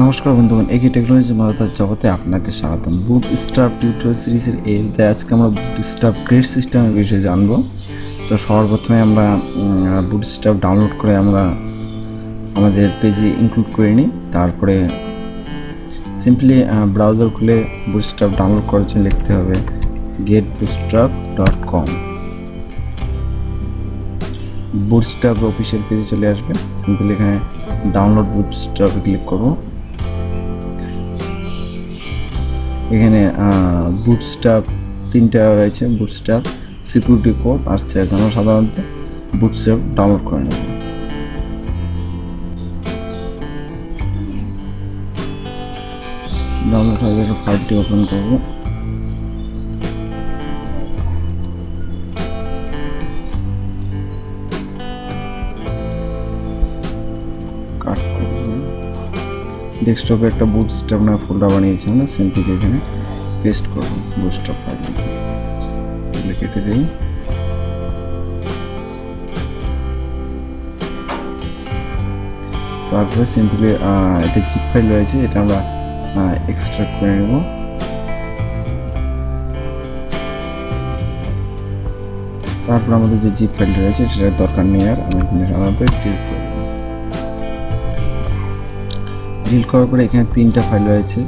নমস্কার বন্ধুগণ একে টেকনোলজি মারতার জগতে আপনাদের স্বাগতম। বুট স্টাফ টিউটোরিয়াল সিরিজের এতে আজকে আমরা বুট স্টাফ গ্রেড সিস্টেমের বিষয়ে জানব। তো সবার প্রথমে আমরা বুট স্টাফ ডাউনলোড করে আমরা আমাদের পেজে ইনক্লুড করে নিই। তারপরে সিম্পলি ব্রাউজার খুলে বুট স্টাফ ডাউনলোড করার জন্য লিখতে হবে get bootstrap dot com bootstrap official পেজে চলে আসবে। সিম্পলি এখানে ডাউনলোড বুটস্টাফে ক্লিক করব। এখানে বুটস্টাপ তিনটা রয়েছে বুটস্টাপ সিকিউরিটি কোড আর সেজ আমরা সাধারণত বুটস্টাপ ডাউনলোড করে নেব। ডাউনলোড হয়ে ফাইলটি ওপেন করব। ডেস্কটপে একটা বুটস্ট্রাপ না ফোল্ডার বানিয়েছি, আমরা সিম্পলি এখানে পেস্ট করব বুটস্ট্রাপ ফাইল কেটে দিই। তারপরে সিম্পলি এটা জিপ ফাইল রয়েছে, এটা আমরা এক্সট্রাক্ট করে নেব। তারপর আমাদের যে জিপ ফাইল রয়েছে, সেটার দরকার নেই আর, আমি সাধারণত ডিলিট ডিলিট করার পরে এখানে তিনটা ফাইল রয়েছে।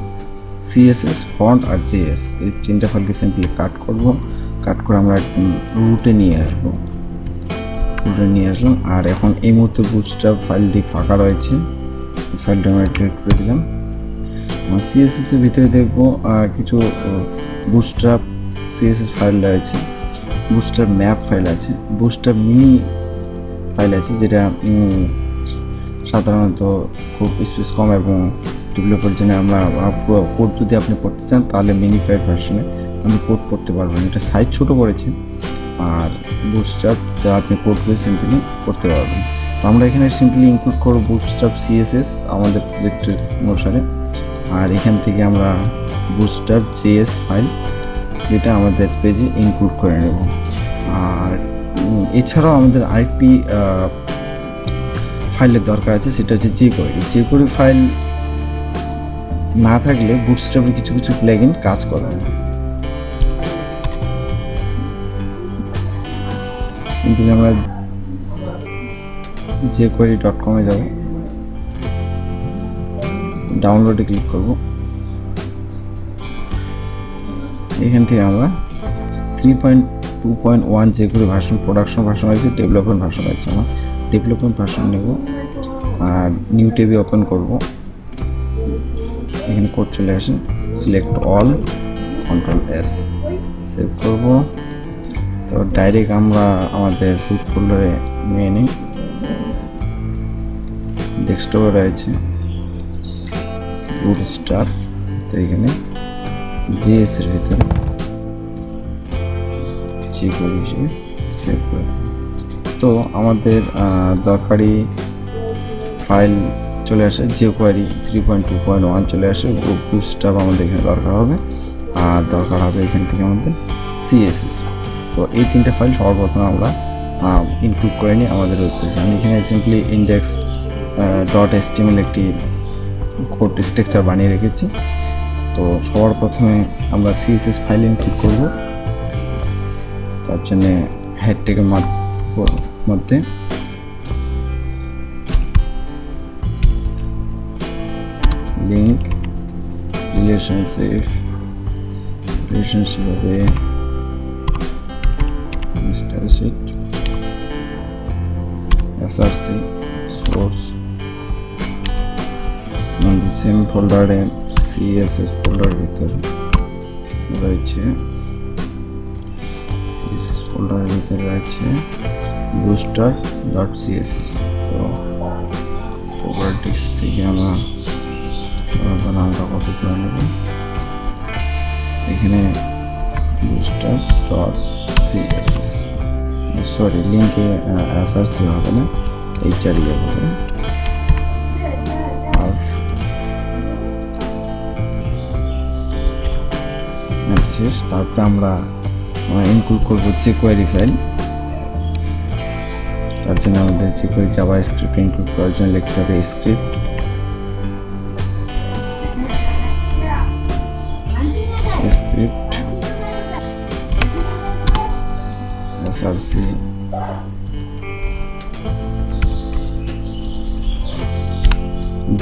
সিএসএস ফন্ট আর জেএস এই তিনটা ফাইলকে সিম্পলি কাট করব। কাট করে আমরা রুটে নিয়ে আসব। রুটে নিয়ে আসলাম। আর এখন এই মুহূর্তে বুটস্ট্রাপ ফাইলটি ফাঁকা রয়েছে। ফাইলটা আমরা ডিলিট করে দিলাম। সিএসএস এর ভিতরে দেখব কিছু বুটস্ট্রাপ সিএসএস ফাইল রয়েছে। বুস্টার ম্যাপ ফাইল আছে। বুস্টার মিনি ফাইল আছে, যেটা সাধারণত খুব স্পেস কম এবং ডেভেলপার জন্য আমরা কোড যদি আপনি পড়তে চান, তাহলে মিনি ফাইল ভার্সনে আপনি কোড পড়তে পারবেন এটা সাইজ ছোট পড়েছে আর বুটস্ট্রাপ আপনি কোডগুলো সিম্পলি করতে পারবেন। তো আমরা এখানে সিম্পলি ইনক্লুড করব বুটস্ট্রাপ সিএসএস আমাদের প্রজেক্টের অনুসারে। আর এখান থেকে আমরা বুটস্ট্রাপ জেএস ফাইল যেটা আমাদের পেজে ইনক্লুড করে নেব। আর এছাড়াও আমাদের আরেকটি ফাইলের দরকার আছে, সেটা হচ্ছে যে কোয়ারি যে কোয়ারি ফাইল না থাকলে বুটস্ট্র্যাপে কিছু কিছু প্লাগইন কাজ করে না। সিম্পলি আমরা যে কোয়ারি ডট কমে যাব। ডাউনলোডে ক্লিক করব। এখান থেকে আমরা three point two point one যে করে ভার্সন প্রোডাকশন ভার্সন আছে ডেভেলপমেন্ট ভার্সন আছে। আমরা ডেভেলপমেন্ট ভার্সন নেব আর নিউ টেবি ওপেন করব। এখানে কোড চলে আসে select all control S save করব। তো ডাইরেক্ট আমরা আমাদের রুট ফোল্ডারে নিয়ে নিই। ডেস্কটপে রয়েছে রুট স্টার তো এখানে জিএস এর ভিতরে যে করি সেভ করে। তো আমাদের দরকারি ফাইল চলে আসে jQuery three point two point one চলে আসে বুস্টাপ আমাদের এখানে দরকার হবে। আর দরকার হবে এখান থেকে আমাদের সিএসএস তো এই তিনটা ফাইল সর্বপ্রথম আমরা ইনক্লুড করে নিই আমাদের উদ্দেশ্যে আমি এখানে সিম্পলি ইন্ডেক্স ডট এসটিএমএল একটি কোড স্ট্রাকচার বানিয়ে রেখেছি। তো সবার প্রথমে আমরা সিএসএস ফাইল ইনক্লুড করব। তার জন্য হেড থেকে মধ্যে লিঙ্ক রিলেশনশিপ রিলেশনশিপ হবে স্টাইলশিট এসআরসি সোর্স মানে সেম ফোল্ডারে সিএসএস ফোল্ডার ভিতরে রয়েছে। সিএসএস ফোল্ডারের ভিতরে রয়েছে। বুস্টার ডট সিএসএস তো প্রপার্টিস থেকে আমরা আবার নামটা কপি করে নেব। এখানে বুস্টার ডট সিএসএস সরি লিঙ্কে এসআরসি হবে না হবে আর শেষ তারপরে আমরা ইনক্লুড করব যে কোয়ারি ফাইল তার জন্য আমাদের যে করে জাভা স্ক্রিপ্ট ইনক্লুড করার জন্য লিখতে হবে script script SRC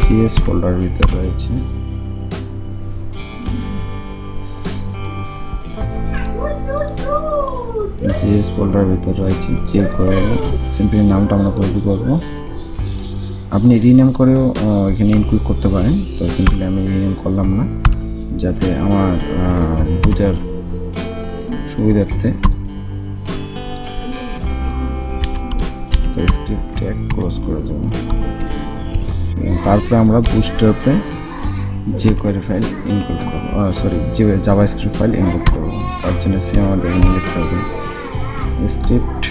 JS folder ভিতরে রয়েছে। জিএস ফোল্ডার ভিতরে রয়েছে চেক করে সিম্পলি নামটা আমরা কপি করব আপনি রিনেম করেও এখানে ইনক্লুড করতে পারেন। তো সিম্পলি আমি রিনেম করলাম না, যাতে আমার বোঝার সুবিধার্থে। স্ক্রিপ্ট ক্লোজ করে দেবো। তারপরে আমরা বুস্টারপে যে কোয়ারি ফাইল ইনক্লুড করব। সরি যে জাভা স্ক্রিপ্ট ফাইল ইনক্লুড করব। তার জন্য সে আমাদের লিখতে হবে। Script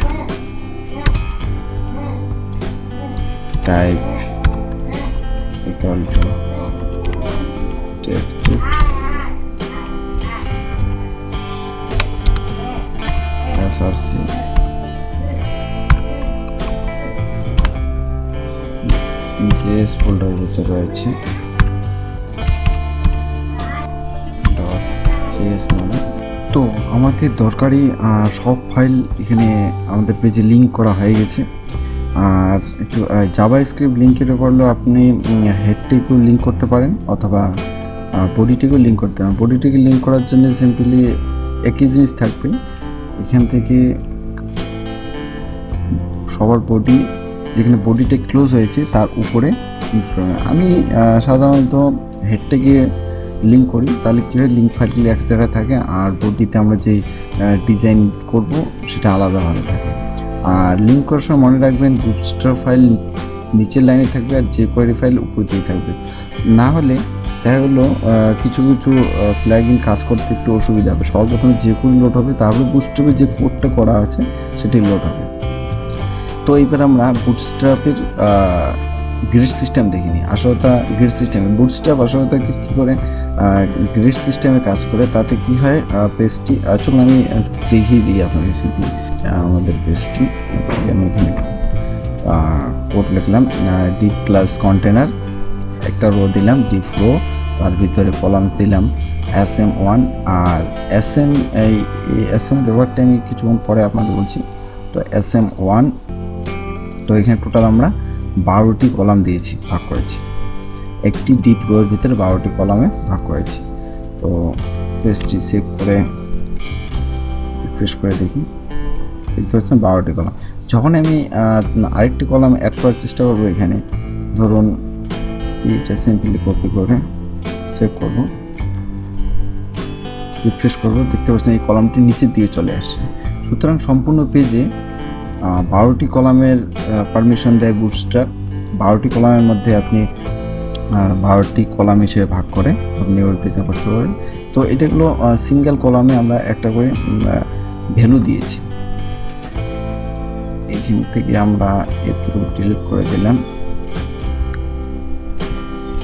type equal to text src js ফোল্ডার ভিতরে রয়েছে ডট js নামে তো আমাদের দরকারি সব ফাইল এখানে আমাদের পেজে লিঙ্ক করা হয়ে গেছে। আর একটু জাভা স্ক্রিপ্ট লিঙ্কের করলেও আপনি হেডটিকেও লিঙ্ক করতে পারেন অথবা বডিটিকেও লিঙ্ক করতে পারেন। বডিটিকে লিঙ্ক করার জন্য সিম্পলি একই জিনিস থাকবে। এখান থেকে সবার বডি যেখানে বডিটা ক্লোজ হয়েছে, তার উপরে আমি সাধারণত হেডটাকে লিঙ্ক করি, তাহলে কী হয় লিঙ্ক ফাইলগুলি এক জায়গায় থাকে, আর বডিতে আমরা যে ডিজাইন করব, সেটা আলাদাভাবে থাকে। আর লিঙ্ক করার সময় মনে রাখবেন বুস্টার ফাইল নিচের লাইনে থাকবে, আর যে কোয়ারি ফাইল উপর দিয়ে থাকবে। না হলে দেখা গেলো কিছু কিছু প্লাগইন কাজ করতে একটু অসুবিধা হবে। সর্বপ্রথমে যে কোড লোড হবে, তারপরে বুস্টাপে যে কোডটা করা আছে, সেটি লোড হবে। তো এইবার আমরা বুটস্ট্রাপের গ্রিড সিস্টেম দেখিনি আসলে গ্রিড সিস্টেমে বুটস্ট্রাপ আসলে কি কী করে গ্রিড সিস্টেমে কাজ করে, তাতে কি হয় পেজটি চলুন আমি দেখিয়ে দিই আপনাদের সেটি আমাদের পেজটি আমি এখানে কোড লিখলাম ডিপ ক্লাস কন্টেনার একটা রো দিলাম ডিপ রো তার ভিতরে কলামস দিলাম S M one R S M এই এস এম ব্যবহারটা আমি কিছুক্ষণ পরে আপনাদের বলছি, তো এস এম ওয়ান তো এখানে টোটাল আমরা বারোটি কলাম দিয়েছি, ভাগ করেছি। একটি ডিপ রোয়ের ভিতরে বারোটি কলামে ভাগ করেছি। তো পেজটি সেভ করে রিফ্রেশ করে দেখি। দেখতে পাচ্ছেন বারোটি কলাম। যখন আমি আরেকটি কলাম অ্যাড করার চেষ্টা করব এখানে, ধরুন এইটা সিম্পলি কপি করে সেভ করব। রিফ্রেশ করব, দেখতে পাচ্ছেন এই কলামটি নিচের দিকে চলে আসছে। সুতরাং সম্পূর্ণ পেজে বারোটি কলামের পারমিশন দেয় বুস্টার বারোটি কলামের মধ্যে আপনি বারোটি কলাম হিসেবে ভাগ করে আপনি ওই পেজে করতে পারেন তো এটাগুলো সিঙ্গেল কলামে আমরা একটা করে ভ্যালু দিয়েছি। এখান থেকে আমরা এটুকু ডিলিট করে দিলাম।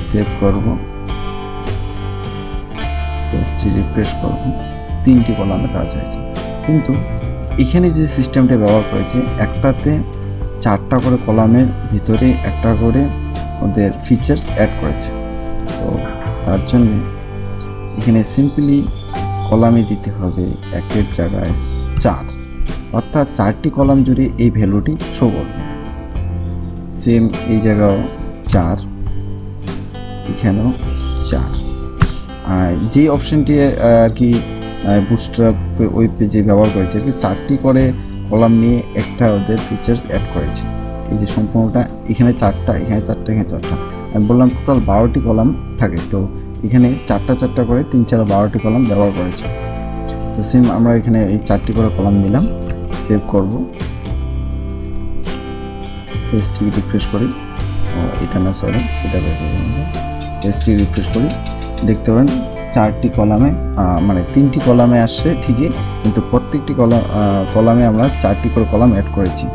সেভ করব। পেজটি রিফ্রেশ করব। তিনটি কলামে কাজ হয়েছে। কিন্তু এখানে যে সিস্টেমটা ব্যবহার করেছে, একটাতে চারটা করে কলামের ভিতরে একটা করে ওদের ফিচার্স অ্যাড করেছে। তো তার জন্য এখানে সিম্পলি কলামে দিতে হবে একের জায়গায় চার। অর্থাৎ চারটি কলাম জুড়ে এই ভ্যালুটি শো করবে। সেম এই জায়গাও চার, এখানেও চার। আর যে অপশানটি আর কি বুস্টার ওই পেজে ব্যবহার করেছে আর কি চারটি করে কলাম নিয়ে একটা ওদের ফিচার্স অ্যাড করেছে। এই যে সম্পূর্ণটা, এখানে চারটা এখানে চারটা এখানে চারটা। আমি বললাম টোটাল বারোটি কলাম থাকে, তো এখানে চারটা চারটা করে তিন চার বারোটি কলাম ব্যবহার করেছে। তো সেম আমরা এখানে এই চারটি করে কলাম দিলাম সেভ করব। পেজটি রিফ্রেশ করি। এটা না সরি এটা পেজটি রিফ্রেশ করি। দেখতে পারেন, চারটি কলামে মানে তিনটি কলামে আসছে ঠিকই, কিন্তু প্রত্যেকটি কলাম কলামে আমরা চারটি করে কলাম অ্যাড করেছি।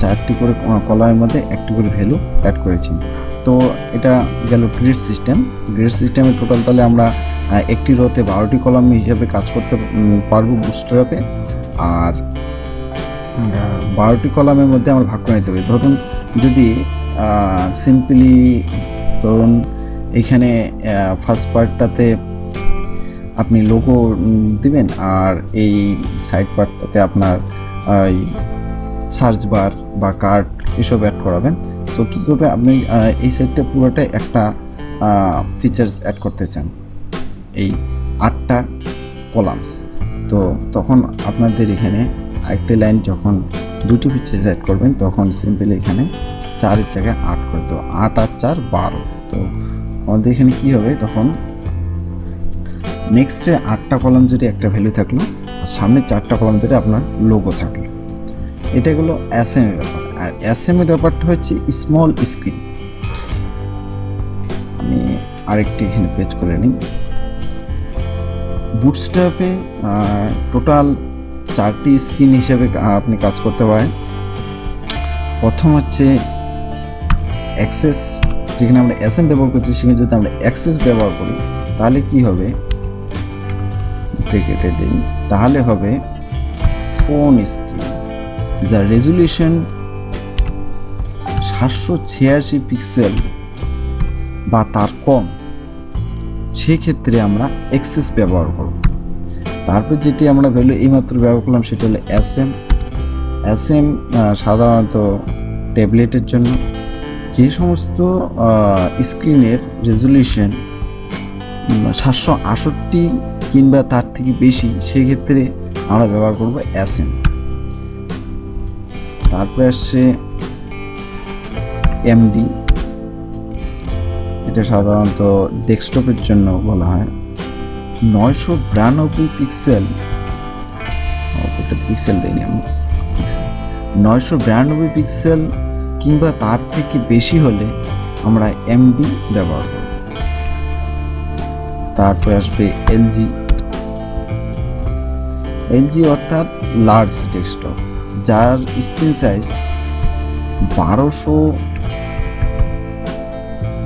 চারটি করে আহ, কলামের মধ্যে একটি করে ভ্যালু অ্যাড করেছি। তো এটা গেল গ্রিড সিস্টেম গ্রিড সিস্টেমে টোটাল তাহলে আমরা একটি রোতে বারোটি কলাম হিসেবে কাজ করতে পারব বুস্টার অ্যাপে আর বারোটি কলামের মধ্যে আমরা ভাগ করে নিতে হবে ধরুন যদি সিম্পলি ধরুন এখানে ফার্স্ট পার্টটাতে আপনি লোগো দিবেন আর এই সাইড পার্টটাতে আপনার সার্চ বার বা কার্ড এসব অ্যাড করাবেন। তো কী করবে? আপনি এই সাইডটা পুরোটাই একটা ফিচার্স অ্যাড করতে চান। এই আটটা কলামস তো তখন আপনাদের এখানে আরেকটি লাইন যখন দুটি ফিচার্স অ্যাড করবেন, তখন সিম্পলি এখানে চারের জায়গায় আট করে তো আট আর চার বারো। তো আমাদের এখানে কী হবে? তখন নেক্সটে আটটা কলাম যদি একটা ভ্যালু থাকল, আর সামনে চারটা কলাম ধরে আপনার লোগো থাকল। এটা হলো অ্যাসেমের ব্যাপার। আর অ্যাসেমের ব্যাপারটা হচ্ছে স্মল স্ক্রিন আমি আরেকটি এখানে পেজ করে নিই। বুটস্ট্র্যাপে টোটাল চারটি স্ক্রিন হিসেবে আপনি কাজ করতে পারেন। প্রথম হচ্ছে অ্যাক্সেস যেখানে আমরা এস এম ব্যবহার করছি, সেখানে যদি আমরা অ্যাক্সেস ব্যবহার করি, তাহলে কি হবে? কেটে দিই। তাহলে হবে ফোন স্ক্রিন যার রেজুলেশন সাতশো ছিয়াশি পিক্সেল বা তার কম সেক্ষেত্রে আমরা এক্সেস ব্যবহার করব। তারপর যেটি আমরা ভ্যালু এইমাত্র ব্যবহার করলাম সেটা হলো এস এম এস এম সাধারণত ট্যাবলেটের জন্য। যে সমস্ত স্ক্রিনের রেজলিউশন সাতশো আষট্টি কিংবা তার থেকে বেশি, সেক্ষেত্রে আমরা ব্যবহার করব এস এম তারপরে আসছে এমডি এটা সাধারণত ডেস্কটপের জন্য বলা হয়। নয়শো বিরানব্বই পিক্সেল। পিক্সেল দেয়নি আমি পিক্সেল। নয়শো বিরানব্বই পিক্সেল কিংবা তার থেকে বেশি হলে আমরা এমডি ব্যবহার করব। তারপরে আসবে এলজি এলজি অর্থাৎ লার্জ ডেস্কটপ যার স্ক্রিন সাইজ বারোশো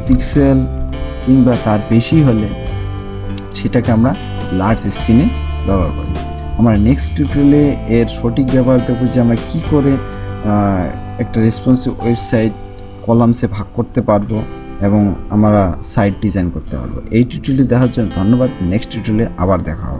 পিক্সেল কিংবা তার বেশি হলে সেটাকে আমরা লার্জ স্ক্রিনে ব্যবহার করি। আমরা নেক্সট টিউটোরিয়ালে এর সঠিক ব্যবহার দেখব যে আমরা কী করে একটা রেসপন্সিভ ওয়েবসাইট কলামসে ভাগ করতে পারব এবং আমরা সাইট ডিজাইন করতে পারব। এই টিউটোরিয়ালটি দেখার জন্য ধন্যবাদ। নেক্সট টিউটোরিয়ালে আবার দেখা হবে।